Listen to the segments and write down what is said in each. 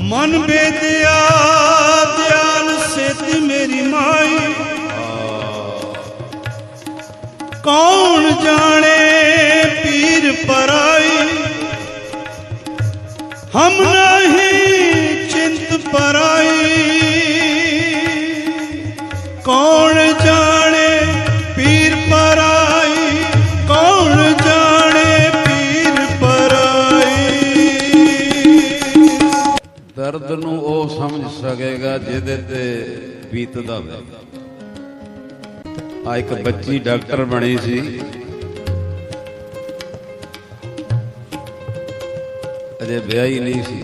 ਮਨ ਬੇਦਿਆ ਧਿਆਨ ਸੇਤੀ ਮੇਰੀ ਮਾਈ। ਕੌਣ ਜਾਣੇ ਦਰਦ ਨੂੰ ਉਹ ਸਮਝ ਸਕੇਗਾ ਜਿਹਦੇ ਤੇ ਬੀਤਦਾ ਹੋਵੇ। ਆ ਇੱਕ ਬੱਚੀ ਡਾਕਟਰ ਬਣੀ ਸੀ। ਅਜੇ ਵਿਆਹ ਹੀ ਨਹੀਂ ਸੀ।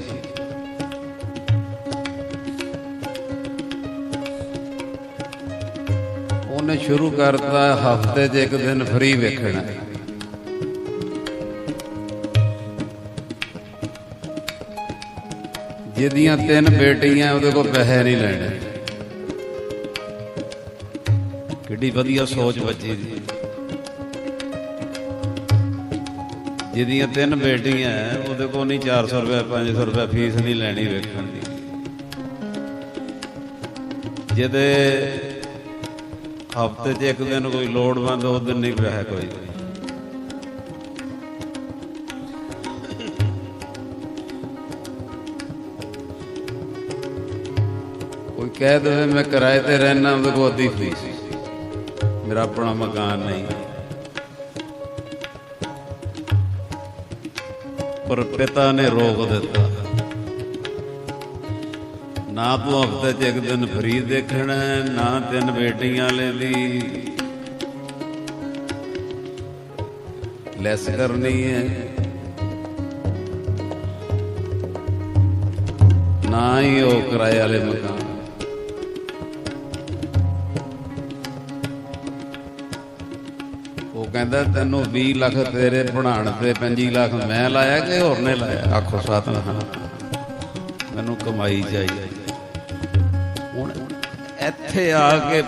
ਉਹਨੇ ਸ਼ੁਰੂ ਕਰਤਾ ਹਫ਼ਤੇ 'ਚ ਇੱਕ ਦਿਨ ਫ੍ਰੀ ਵੇਖਣਾ। ਜਿਹਦੀਆਂ ਤਿੰਨ ਬੇਟੀਆਂ ਉਹਦੇ ਕੋਲ ਪੈਸੇ ਨਹੀਂ ਲੈਣੇ। ਕਿੱਡੀ ਵਧੀਆ ਸੋਚ ਬੱਚੀ ਦੀ। ਜਿਹਦੀਆਂ ਤਿੰਨ ਬੇਟੀਆਂ ਉਹਦੇ ਕੋਲ ਨਹੀਂ 400 ਰੁਪਏ 500 ਰੁਪਏ ਫੀਸ ਨਹੀਂ ਲੈਣੀ ਵੇਖਣ ਦੀ। ਜਿਹਦੇ ਹਫ਼ਤੇ 'ਚ ਇੱਕ ਦਿਨ ਕੋਈ ਲੋੜਵੰਦ ਉਹ ਦਿਨ ਨਹੀਂ ਪਿਆ ਕੋਈ। ਕੋਈ ਕਹਿ ਦੇਵੇ ਮੈਂ ਕਿਰਾਏ ਤੇ ਰਹਿਣਾ ਉਹਦੇ ਕੋਲ ਅੱਧੀ ਫੀਸ ਮੇਰਾ ਆਪਣਾ ਮਕਾਨ ਨਹੀਂ। ਪਰ ਪਿਤਾ ਨੇ ਰੋਕ ਦਿੱਤਾ। ਨਾ ਤੂੰ ਹਫ਼ਤੇ 'ਚ ਇੱਕ ਦਿਨ ਫਰੀ ਦੇਖਣਾ, ਨਾ ਤਿੰਨ ਬੇਟੀਆਂ ਲੈਂਦੀ। ਲੈਸ ਕਰਨੀ ਹੈ। ਨਾ ਹੀ ਉਹ ਕਿਰਾਏ ਵਾਲੇ ਮਕਾਨ। ਕਹਿੰਦਾ ਤੈਨੂੰ 20 ਲੱਖ ਤੇਰੇ ਪੜਾਣ ਤੇ 25 ਲੱਖ ਮੈਂ ਲਾਇਆ ਕਿ ਹੋਰ ਨੇ ਲਾਇਆ? ਆਖੋ ਸਤਨਾਮ ਮੈਨੂੰ ਕਮਾਈ ਚਾਹੀਦੀ ਹੁਣ ਇੱਥੇ ਆ ਕੇ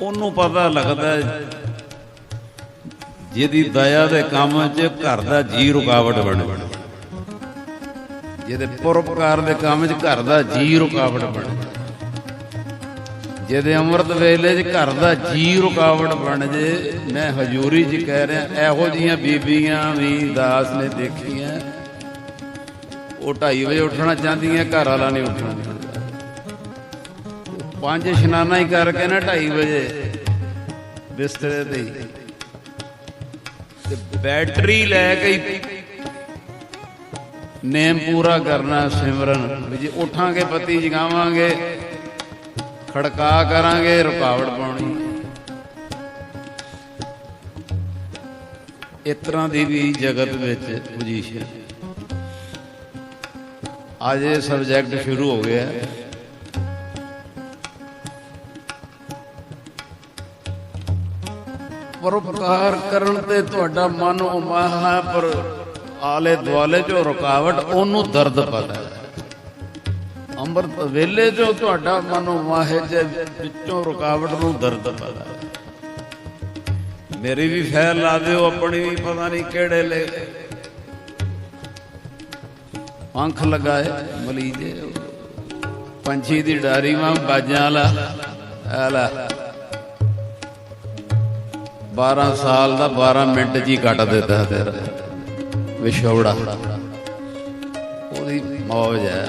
ਉਹਨੂੰ ਪਤਾ ਲੱਗਦਾ ਜਿਹਦੀ ਦਇਆ ਦੇ ਕੰਮ 'ਚ ਘਰ ਦਾ ਜੀ ਰੁਕਾਵਟ ਬਣੇ ਜਿਹਦੇ ਪਰਉਪਕਾਰ ਦੇ ਕੰਮ 'ਚ ਘਰ ਦਾ ਜੀ ਰੁਕਾਵਟ ਬਣੇ ਜਿਹਦੇ ਅੰਮ੍ਰਿਤ ਵੇਲੇ 'ਚ ਘਰ ਦਾ ਜੀ ਰੁਕਾਵਟ ਬਣ ਜੇ, ਮੈਂ ਹਜ਼ੂਰੀ 'ਚ ਕਹਿ ਰਿਹਾ, ਇਹੋ ਜੀਆਂ ਬੀਬੀਆਂ ਵੀ ਦਾਸ ਨੇ ਦੇਖੀਆਂ। ਉਹ 2:30 ਵਜੇ ਉੱਠਣਾ ਚਾਹੁੰਦੀਆਂ, ਘਰ ਵਾਲਾ ਨਹੀਂ ਉੱਠਣਾ ਚਾਹੁੰਦਾ। ਪੰਜ ਇਸ਼ਨਾਨਾ ਹੀ ਕਰਕੇ ਨਾ 2:30 ਵਜੇ, ਬਿਸਤਰੇ ਤੇ ਤੇ ਬੈਟਰੀ ਲੈ ਕੇ ਨੇਮ ਪੂਰਾ ਕਰਨਾ ਸਿਮਰਨ, ਵੀ ਜੇ ਉਠਾਂਗੇ, ਪਤੀ ਜਗਾਵਾਂਗੇ ਖੜਕਾ ਕਰਾਂਗੇ, ਰੁਕਾਵਟ ਪਾਉਣੀ। ਇਸ ਤਰ੍ਹਾਂ ਦੀ ਵੀ ਜਗਤ ਵਿੱਚ ਪੋਜੀਸ਼ਨ। ਅੱਜ ਇਹ ਸਬਜੈਕਟ ਸ਼ੁਰੂ ਹੋ ਗਿਆ। ਹੈ। ਪਰਉਪਕਾਰ ਕਰਨ ਤੇ ਤੁਹਾਡਾ ਮਨ ਉਮਾਹ ਹੈ, ਪਰ ਆਲੇ ਦੁਆਲੇ ਚੋਂ ਰੁਕਾਵਟ, ਉਹਨੂੰ ਦਰਦ ਪਤਾ ਹੈ। ਅੰਮ੍ਰਿਤ ਵੇਲੇ ਜੋ ਤੁਹਾਡਾ ਮਨੋ ਉਮਾਹ ਜੇ ਵਿੱਚੋਂ ਰੁਕਾਵਟ ਨੂੰ ਦਰਦ ਪਤਾ ਮੇਰੀ ਵੀ ਫੈਲ ਲਾ ਦਿਓ ਆਪਣੀ ਵੀ ਪਤਾ ਨਹੀਂ ਕਿਹੜੇ ਲੈ। ਪੰਖ ਲਗਾਏ ਮਲੀਜੇ ਪੰਛੀ ਦੀ ਡਾਰੀ ਵਾਂ, ਬਾਜਾਂ ਵਾਲਾ। ਆਲਾ 12 ਸਾਲ ਦਾ 12 ਮਿੰਟ ਜੀ ਕੱਟ ਦਿੱਤਾ ਤੇਰਾ। ਵਿਛੋੜਾ। ਉਹਦੀ ਮੌਜ ਹੈ।